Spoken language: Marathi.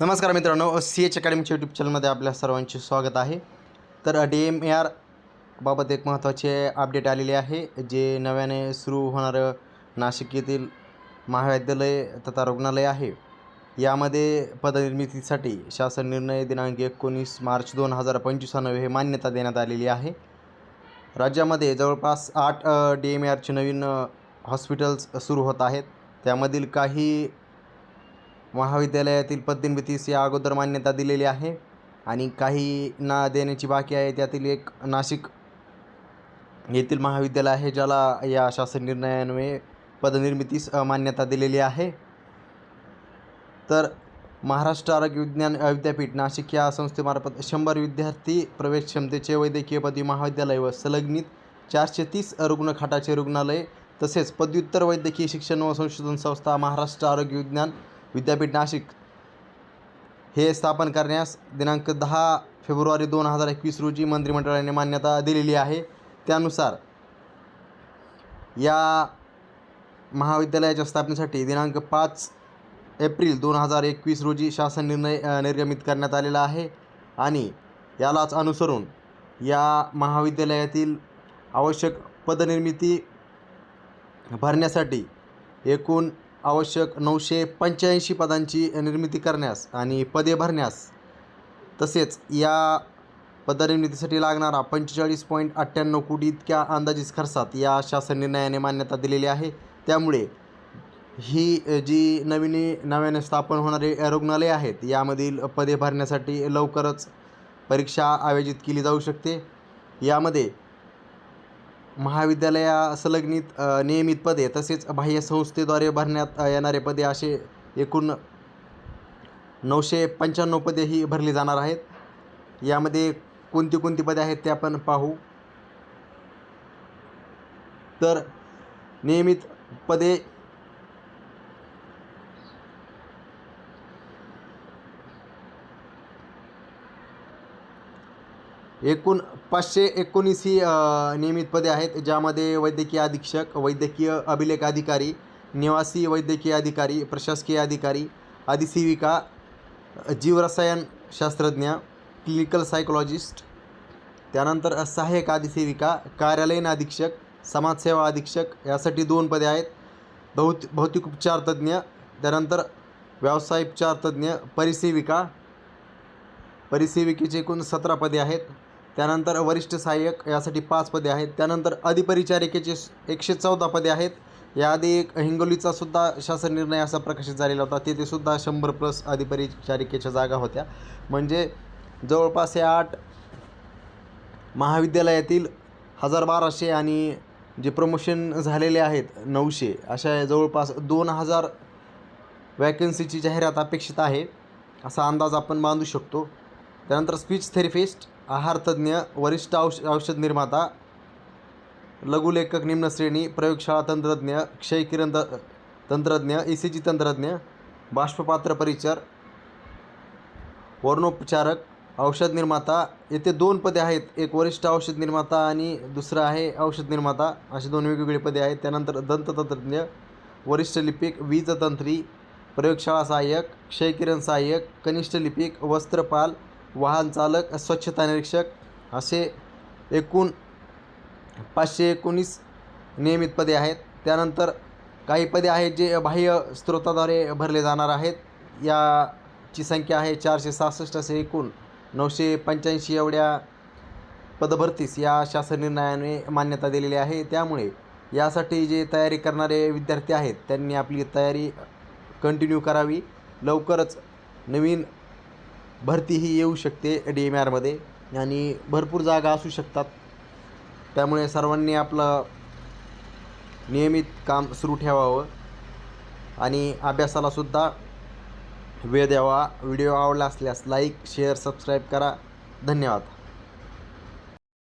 नमस्कार मित्रांनो सी एच अकॅडमीच्या यूट्यूब चॅनलमध्ये आपल्या सर्वांचे स्वागत आहे. तर डी एम ए आर बाबत एक महत्त्वाचे अपडेट आलेले आहे जे नव्याने सुरू होणारं नाशिक येथील महाविद्यालय तथा रुग्णालय आहे. यामध्ये पदनिर्मितीसाठी शासन निर्णय दिनांक एकोणीस मार्च दोन हजार पंचवीसानं हे मान्यता देण्यात आलेली आहे. राज्यामध्ये जवळपास आठ डी एम ए आरचे नवीन हॉस्पिटल्स सुरू होत आहेत. त्यामधील काही महाविद्यालयातील पदनिर्मितीस या अगोदर मान्यता दिलेली आहे. आणि काही ना देण्याची बाकी आहे त्यातील एक नाशिक येथील महाविद्यालय आहे ज्याला या शासन निर्णयान्वये पदनिर्मितीस मान्यता दिलेली आहे. तर महाराष्ट्र आरोग्य विज्ञान विद्यापीठ नाशिक या संस्थेमार्फत शंभर विद्यार्थी प्रवेश क्षमतेचे वैद्यकीय पदवी महाविद्यालय व संलग्नित चारशे तीस रुग्णखाटाचे रुग्णालय तसेच पदव्युत्तर वैद्यकीय शिक्षण व संशोधन संस्था महाराष्ट्र आरोग्य विज्ञान विद्यापीठ नाशिक हे स्थापन करण्यास दिनांक दहा फेब्रुवारी दोन हजार एकवीस रोजी मंत्रिमंडळाने मान्यता दिलेली आहे. त्यानुसार या महाविद्यालयाच्या स्थापनेसाठी दिनांक पाच एप्रिल दोन हजार एकवीस रोजी शासन निर्णय निर्गमित करण्यात आलेला आहे आणि यालाच अनुसरून या महाविद्यालयातील आवश्यक पदनिर्मिती भरण्यासाठी एकूण आवश्यक नऊशे पंच्याऐंशी पदांची निर्मिती करण्यास आणि पदे भरण्यास. तसेच या पदनिर्मितीसाठी लागणारा पंचेचाळीस पॉईंट अठ्ठ्याण्णव कोटी इतक्या अंदाजित खर्चात या शासन निर्णयाने मान्यता दिलेली आहे. त्यामुळे ही जी नवीन नव्याने स्थापन होणारे रुग्णालय आहेत यामधील पदे भरण्यासाठी लवकरच परीक्षा आयोजित केली जाऊ शकते. यामध्ये महाविद्यालया संलग्नित नियमित पदे तसेच बाह्य संस्थेद्वारे भरण्यात येणारे पदे असे एकूण नऊशे पंच्याण्णव पदे ही भरली जाणार आहेत. यामध्ये कोणती कोणती पदे आहेत ते आपण पाहू. तर नियमित पदे एकूण पाचशे एकोणीस ही नियमित पदे आहेत ज्यामध्ये वैद्यकीय अधीक्षक वैद्यकीय अभिलेख अधिकारी निवासी वैद्यकीय अधिकारी प्रशासकीय अधिकारी अधिसेविका जीवरसायन शास्त्रज्ञ क्लिनिकल सायकोलॉजिस्ट त्यानंतर सहाय्यक अधिसेविका कार्यालयीन अधीक्षक समाजसेवा अधीक्षक यासाठी दोन पदे आहेत. भौत भौतिक उपचार तज्ज्ञ त्यानंतर व्यावसायिक तज्ज्ञ परिसेविका परिसेविकेचे एकूण सतरा पदे आहेत. त्यानंतर वरिष्ठ सहाय्यक यासाठी पाच पदे आहेत. त्यानंतर अधिपरिचारिकेचे एकशे चौदा पदे आहेत. याआधी एक हिंगोलीचा सुद्धा शासन निर्णय असा प्रकाशित झालेला होता. तिथे सुद्धा शंभर प्लस अधिपरिचारिकेच्या जागा होत्या. म्हणजे जवळपास हे आठ महाविद्यालयातील हजार बाराशे आणि जे प्रमोशन झालेले आहेत नऊशे अशा जवळपास दोन हजार वॅकन्सीची जाहिरात अपेक्षित आहे असा अंदाज आपण बांधू शकतो. त्यानंतर स्पीच थेरपिस्ट आहारतज्ञ वरिष्ठ औष औषध निर्माता लघुलेखक निम्नश्रेणी प्रयोगशाळा तंत्रज्ञ क्षयकिरण त तंत्रज्ञ ई सी जी तंत्रज्ञ बाष्पपात्र परिचर वर्णोपचारक औषध निर्माता येथे दोन पदे आहेत. एक वरिष्ठ औषध निर्माता आणि दुसरं आहे औषध निर्माता. असे दोन वेगवेगळे पदे आहेत. त्यानंतर दंततंत्रज्ञ वरिष्ठ लिपिक वीजतंत्री प्रयोगशाळा सहाय्यक क्षयकिरण सहाय्यक कनिष्ठ लिपिक वस्त्रपाल वाहन चालक स्वच्छता निरीक्षक असे एकूण पाचशे एकोणीस नियमित पदे आहेत. त्यानंतर काही पदे आहेत जे बाह्य स्रोताद्वारे भरले जाणार आहेत. याची संख्या आहे चारशे सहासष्ट असे एकूण नऊशे पंच्याऐंशी एवढ्या पदभरतीस या शासन निर्णयाने मान्यता दिलेली आहे. त्यामुळे यासाठी जे तयारी करणारे विद्यार्थी आहेत त्यांनी आपली तयारी कंटिन्यू करावी. लवकरच नवीन भरती ही येऊ शकते डी एम आरमध्ये आणि भरपूर जागा असू शकतात. त्यामुळे सर्वांनी आपलं नियमित काम सुरू ठेवावं आणि अभ्यासालासुद्धा वेळ द्यावा. व्हिडिओ आवडला असल्यास लाईक शेअर सबस्क्राईब करा. धन्यवाद.